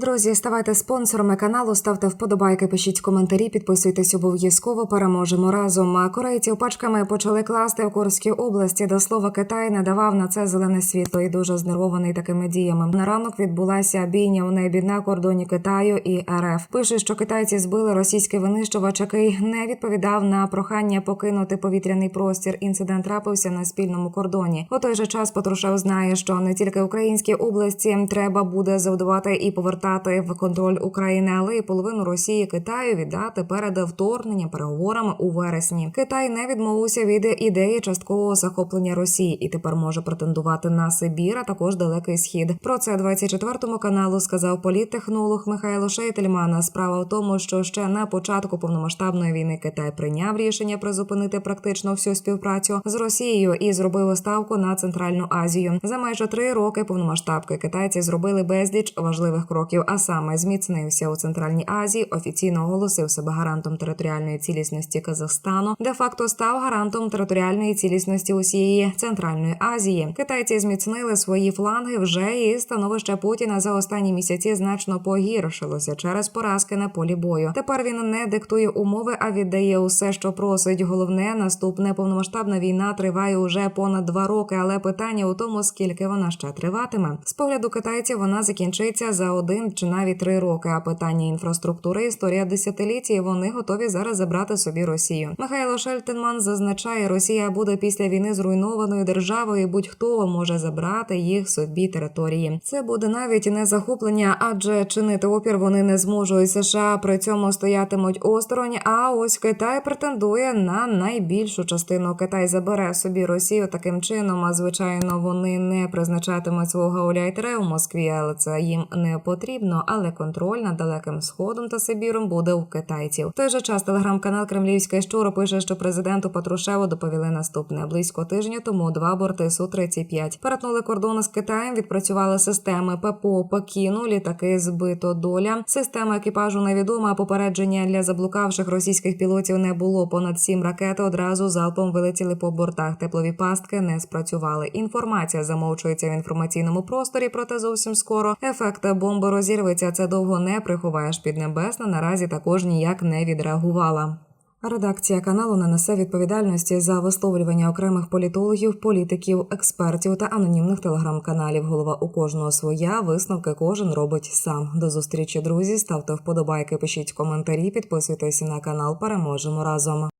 Друзі, ставайте спонсорами каналу, ставте вподобайки, пишіть коментарі, підписуйтесь обов'язково. Переможемо разом. А Корейців пачками почали класти у Курській області. До слова, Китай не давав на це зелене світло і дуже знервований такими діями. На ранок відбулася бійня у небі на кордоні Китаю і РФ. Пише, що китайці збили російський винищувач, який не відповідав на прохання покинути повітряний простір. Інцидент трапився на спільному кордоні. У той же час Патрушев знає, що не тільки українській області треба буде завдавати і повертати в контроль України, але й половину Росії Китаю віддати перед вторгненням переговорами у вересні. Китай не відмовився від ідеї часткового захоплення Росії і тепер може претендувати на Сибір, а також далекий схід. Про це 24 каналу сказав політтехнолог Михайло Шейтельман. Справа в тому, що ще на початку повномасштабної війни Китай прийняв рішення призупинити практично всю співпрацю з Росією і зробив ставку на Центральну Азію. За майже три роки повномасштабки китайці зробили безліч важливих кроків, а саме зміцнився у Центральній Азії, офіційно оголосив себе гарантом територіальної цілісності Казахстану, де факто став гарантом територіальної цілісності усієї Центральної Азії. Китайці зміцнили свої фланги вже і становище Путіна за останні місяці значно погіршилося через поразки на полі бою. Тепер він не диктує умови, а віддає усе, що просить. Головне, наступне повномасштабна війна триває уже понад два роки, але питання у тому, скільки вона ще триватиме. З погляду китайців вона закінчиться за один чи навіть три роки. А питання інфраструктури історія десятиліть, і вони готові зараз забрати собі Росію. Михайло Шельтенман зазначає, Росія буде після війни зруйнованою державою. і Будь-хто може забрати їх собі території. Це буде навіть не захоплення, адже чинити опір вони не зможуть. США при цьому стоятимуть осторонь. А ось Китай претендує на найбільшу частину. Китай забере собі Росію таким чином. А звичайно, вони не призначатимуть свого гауляйтера у Москві, але це їм не потрібно. Але контроль над далеким сходом та Сибіром буде у китайців. В той же час телеграм-канал Кремлівське щуро пише, що президенту Патрушеву доповіли наступне близько тижня тому. Два борти су 35 перетнули кордони з Китаєм. Відпрацювали системи ППО Пекіну. Літаки збито доля. Система екіпажу невідома. Попередження для заблукавших російських пілотів не було. Понад сім ракет одразу залпом вилетіли по бортах. Теплові пастки не спрацювали. Інформація замовчується в інформаційному просторі, проте зовсім скоро ефект бомби розірветься. Це довго не приховаєш. Піднебесна наразі також ніяк не відреагувала. Редакція каналу не несе відповідальності за висловлювання окремих політологів, політиків, експертів та анонімних телеграм-каналів. Голова у кожного своя висновки кожен робить сам. До зустрічі, друзі. Ставте вподобайки, пишіть коментарі, підписуйтесь на канал. Переможемо разом.